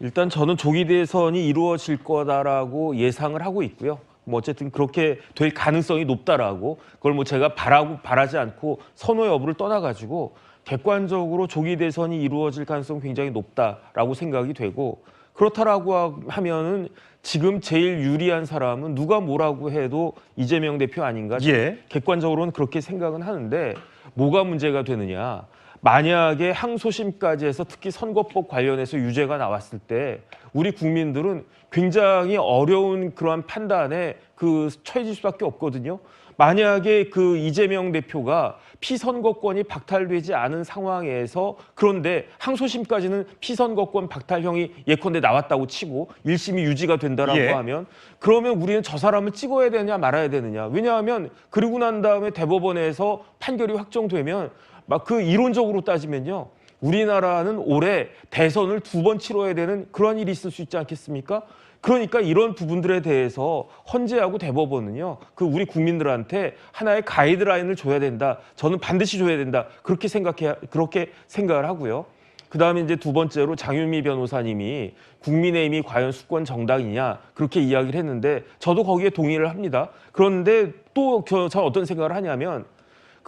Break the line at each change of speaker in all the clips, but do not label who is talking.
일단 저는 조기 대선이 이루어질 거다라고 예상을 하고 있고요. 뭐 어쨌든 그렇게 될 가능성이 높다라고 그걸 뭐 제가 바라고 바라지 않고 선호 여부를 떠나 가지고 객관적으로 조기 대선이 이루어질 가능성이 굉장히 높다라고 생각이 되고 그렇다라고 하- 하면은 지금 제일 유리한 사람은 누가 뭐라고 해도 이재명 대표 아닌가
예.
객관적으로는 그렇게 생각은 하는데 뭐가 문제가 되느냐. 만약에 항소심까지 해서 특히 선거법 관련해서 유죄가 나왔을 때 우리 국민들은 굉장히 어려운 그러한 판단에 그 처해질 수밖에 없거든요. 만약에 그 이재명 대표가 피선거권이 박탈되지 않은 상황에서 그런데 항소심까지는 피선거권 박탈형이 예컨대 나왔다고 치고 1심이 유지가 된다라고
예.
하면 그러면 우리는 저 사람을 찍어야 되느냐 말아야 되느냐. 왜냐하면 그리고 난 다음에 대법원에서 판결이 확정되면 막 그 이론적으로 따지면요. 우리나라는 올해 대선을 두 번 치러야 되는 그런 일이 있을 수 있지 않겠습니까? 그러니까 이런 부분들에 대해서 헌재하고 대법원은요, 그 우리 국민들한테 하나의 가이드라인을 줘야 된다. 저는 반드시 줘야 된다. 그렇게 생각해, 그렇게 생각을 하고요. 그 다음에 이제 두 번째로 장윤미 변호사님이 국민의힘이 과연 수권 정당이냐 그렇게 이야기를 했는데 저도 거기에 동의를 합니다. 그런데 또 저 어떤 생각을 하냐면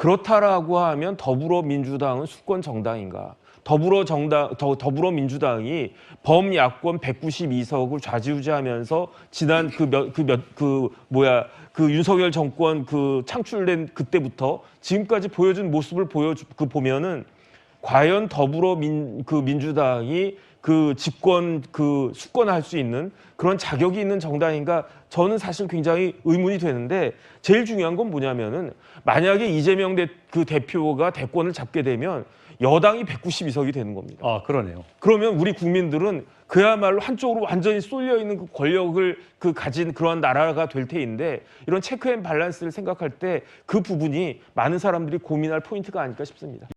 그렇다라고 하면 더불어민주당은 수권 정당인가? 더불어 정당 더, 더불어민주당이 범야권 192석을 좌지우지하면서 지난 그몇그몇그 뭐야 그 윤석열 정권 그 창출된 그때부터 지금까지 보여준 모습을 보여 그 보면은 과연 더불어 민, 그 민주당이 그 집권 그 수권할 수 있는 그런 자격이 있는 정당인가 저는 사실 굉장히 의문이 되는데 제일 중요한 건 뭐냐면은 만약에 이재명 대, 그 대표가 대권을 잡게 되면 여당이 192석이 되는 겁니다.
아 그러네요.
그러면 우리 국민들은 그야말로 한쪽으로 완전히 쏠려 있는 그 권력을 그 가진 그런 나라가 될 테인데 이런 체크앤 밸런스를 생각할 때 그 부분이 많은 사람들이 고민할 포인트가 아닐까 싶습니다.